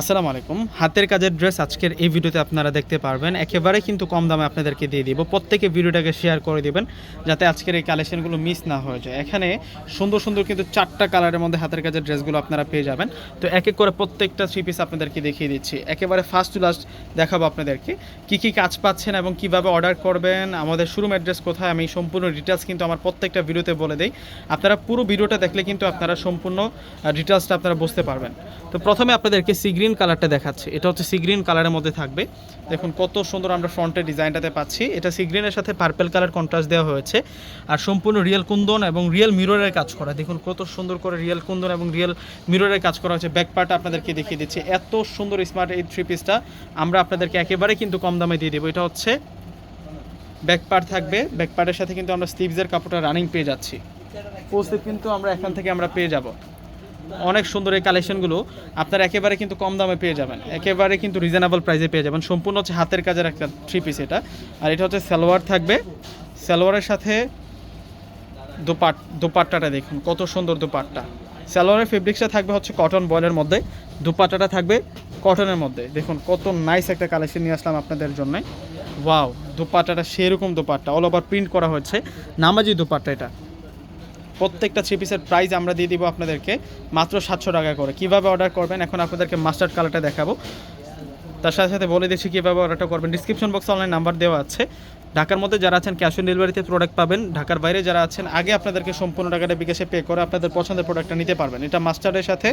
আসসালামু আলাইকুম। হাতের কাজের ড্রেস আজকের এই ভিডিওতে আপনারা দেখতে পারবেন। একেবারে কিন্তু কম দামে আপনাদেরকে দিয়ে দিব। প্রত্যেকে ভিডিওটাকে শেয়ার করে দিবেন, যাতে আজকের এই কালেকশনগুলো মিস না হয়ে যায়। এখানে সুন্দর সুন্দর কিন্তু চারটা কালারের মধ্যে হাতের কাজের ড্রেসগুলো আপনারা পেয়ে যাবেন। তো এক এক করে প্রত্যেকটা থ্রি পিস আপনাদেরকে দেখিয়ে দিচ্ছি। একেবারে ফার্স্ট টু লাস্ট দেখাবো আপনাদেরকে। কি কি কাজ পাচ্ছেন এবং কীভাবে অর্ডার করবেন, আমাদের শোরুম অ্যাড্রেস কোথায়, আমি সম্পূর্ণ ডিটেলস কিন্তু আমার প্রত্যেকটা ভিডিওতে বলে দিই। আপনারা পুরো ভিডিওটা দেখলে কিন্তু আপনারা সম্পূর্ণ ডিটেলসটা আপনারা বুঝতে পারবেন। তো প্রথমে আপনাদেরকে সি গ্রিন কালারটা দেখাচ্ছি। এটা হচ্ছে সি গ্রিন কালারের মধ্যে থাকবে। দেখুন, কত সুন্দর আমরা ফ্রন্টের ডিজাইনটাতে পাচ্ছি। এটা সি গ্রিনের সাথে পার্পেল কালার কন্ট্রাস্ট দেওয়া হয়েছে। আর সম্পূর্ণ রিয়েল কুন্দন এবং রিয়েল মিররের কাজ করা। দেখুন, কত সুন্দর করে রিয়েল কুন্দন এবং রিয়েল মিররের কাজ করা হয়েছে। ব্যাক পার্ট আপনাদেরকে দেখিয়ে দিচ্ছি। এত সুন্দর স্মার্ট এই থ্রি পিসটা আমরা আপনাদেরকে একেবারে কিন্তু কম দামে দিয়ে দেবো। এটা হচ্ছে ব্যাক পার্ট থাকবে। ব্যাক পার্টের সাথে কিন্তু আমরা স্লিভসের কাপড়টা রানিং পেয়ে যাচ্ছি। স্লিভ কিন্তু আমরা এখান থেকে আমরা পেয়ে যাব। অনেক সুন্দর এই কালেকশনগুলো আপনারা একেবারে কিন্তু কম দামে পেয়ে যাবেন। একেবারে কিন্তু রিজনেবল প্রাইসে পেয়ে যাবেন। সম্পূর্ণ হচ্ছে হাতের কাজের একটা থ্রি পিস এটা। আর এটা হচ্ছে সালোয়ার থাকবে। সালোয়ারের সাথে দোপাট দোপাট্টাটা দেখুন, কত সুন্দর দোপাট্টা। সালোয়ারের ফেব্রিক্সটা থাকবে হচ্ছে কটন বয়েলের মধ্যে। দুপাট্টাটা থাকবে কটনের মধ্যে। দেখুন, কত নাইস একটা কালেকশন নিয়ে আসলাম আপনাদের জন্য। ওয়াও দুপাট্টাটা সেরকম দোপাট্টা। অল ওভার প্রিন্ট করা হচ্ছে নামাজি দোপাট্টা এটা। প্রত্যেকটা থ্রি পিসের প্রাইস আমরা দিয়ে দিব আপনাদেরকে মাত্র সাতশো টাকা করে। কীভাবে অর্ডার করবেন? এখন আপনাদেরকে মাস্টার্ড কালারটা দেখাবো। তার সাথে সাথে বলে দিচ্ছি কীভাবে অর্ডারটা করবেন। ডিসক্রিপশন বক্সে অনলাইন নাম্বার দেওয়া আছে। ঢাকার মধ্যে যারা আছেন ক্যাশ অন ডেলিভারিতে প্রোডাক্ট পাবেন। ঢাকার বাইরে যারা আছেন, আগে আপনাদেরকে সম্পূর্ণ টাকাটা বিকাশে পে করে আপনাদের পছন্দের প্রোডাক্টটা নিতে পারবেন। এটা মাস্টার্ডের সাথে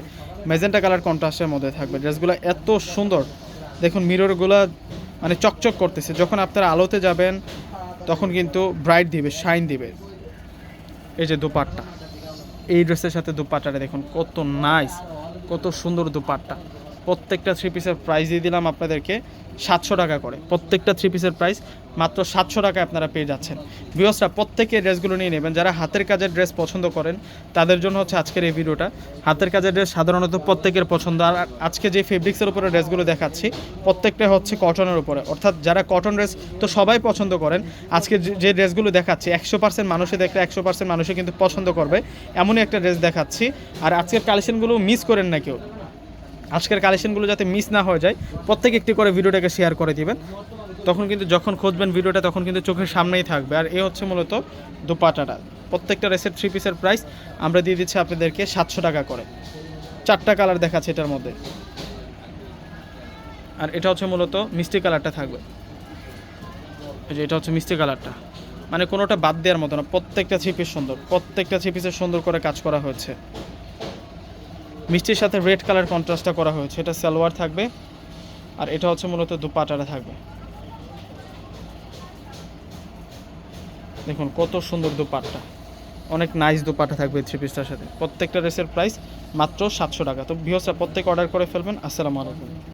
মেজেন্টা কালার কন্ট্রাস্টের মধ্যে থাকবে। ড্রেসগুলো এত সুন্দর। দেখুন মিররগুলো মানে চকচক করতেছে। যখন আপনারা আলোতে যাবেন, তখন কিন্তু ব্রাইট দিবে শাইন দিবে। এই যে দুপাট্টা। এই ড্রেসের সাথে দুপাট্টাটা দেখুন কত নাইস কত সুন্দর দুপাট্টা। প্রত্যেকটা থ্রি পিসের প্রাইস দিয়ে দিলাম আপনাদেরকে সাতশো টাকা করে। প্রত্যেকটা থ্রি পিসের প্রাইস মাত্র সাতশো টাকায় আপনারা পেয়ে যাচ্ছেন। বিহসরা প্রত্যেকে ড্রেসগুলো নিয়ে নেবেন। যারা হাতের কাজের ড্রেস পছন্দ করেন, তাদের জন্য হচ্ছে আজকের এই ভিডিওটা হাতের কাজের ড্রেস সাধারণত প্রত্যেকের পছন্দ। আর আজকে যে ফেব্রিক্সের উপরে ড্রেসগুলো দেখাচ্ছি, প্রত্যেকটা হচ্ছে কটনের উপরে। অর্থাৎ যারা কটন ড্রেস তো সবাই পছন্দ করেন, আজকে যে ড্রেসগুলো দেখাচ্ছি, একশো পার্সেন্ট মানুষে দেখলে একশো পার্সেন্ট মানুষে কিন্তু পছন্দ করবে। এমনই একটা ড্রেস দেখাচ্ছি। আর আজকের কালেকশনগুলো মিস করেন না কেউ। আজকের কালেকশনগুলো যাতে মিস না হয়ে যায়, প্রত্যেক একটি করে ভিডিওটাকে শেয়ার করে দিবেন। তখন কিন্তু যখন খুঁজবেন ভিডিওটা, তখন কিন্তু চোখের সামনেই থাকবে। আর এ হচ্ছে মূলত দোপাটাটা। প্রত্যেকটা রেসের থ্রি পিসের প্রাইস আমরা দিয়ে দিচ্ছি আপনাদেরকে সাতশো টাকা করে। চারটা কালার দেখাচ্ছে এটার মধ্যে। আর এটা হচ্ছে মূলত মিষ্টি কালারটা থাকবে। যে এটা হচ্ছে মিষ্টি কালারটা মানে কোনোটা বাদ দেওয়ার মতো না। প্রত্যেকটা থ্রি পিস সুন্দর। প্রত্যেকটা থ্রি পিসের সুন্দর করে কাজ করা হয়েছে। মিষ্টির সাথে রেড কালার কন্ট্রাস্টটা করা হয়েছে। এটা সালোয়ার থাকবে, আর এটা হচ্ছে মূলত দুপাটাটা থাকবে। দেখুন, কত সুন্দর দুপাটটা। অনেক নাইস দুপাটা থাকবে থ্রি পিসটার সাথে। প্রত্যেকটা ড্রেসের প্রাইস মাত্র সাতশো টাকা। তো বৃহস্পতি প্রত্যেক অর্ডার করে ফেলবেন। আসসালামু আলাইকুম।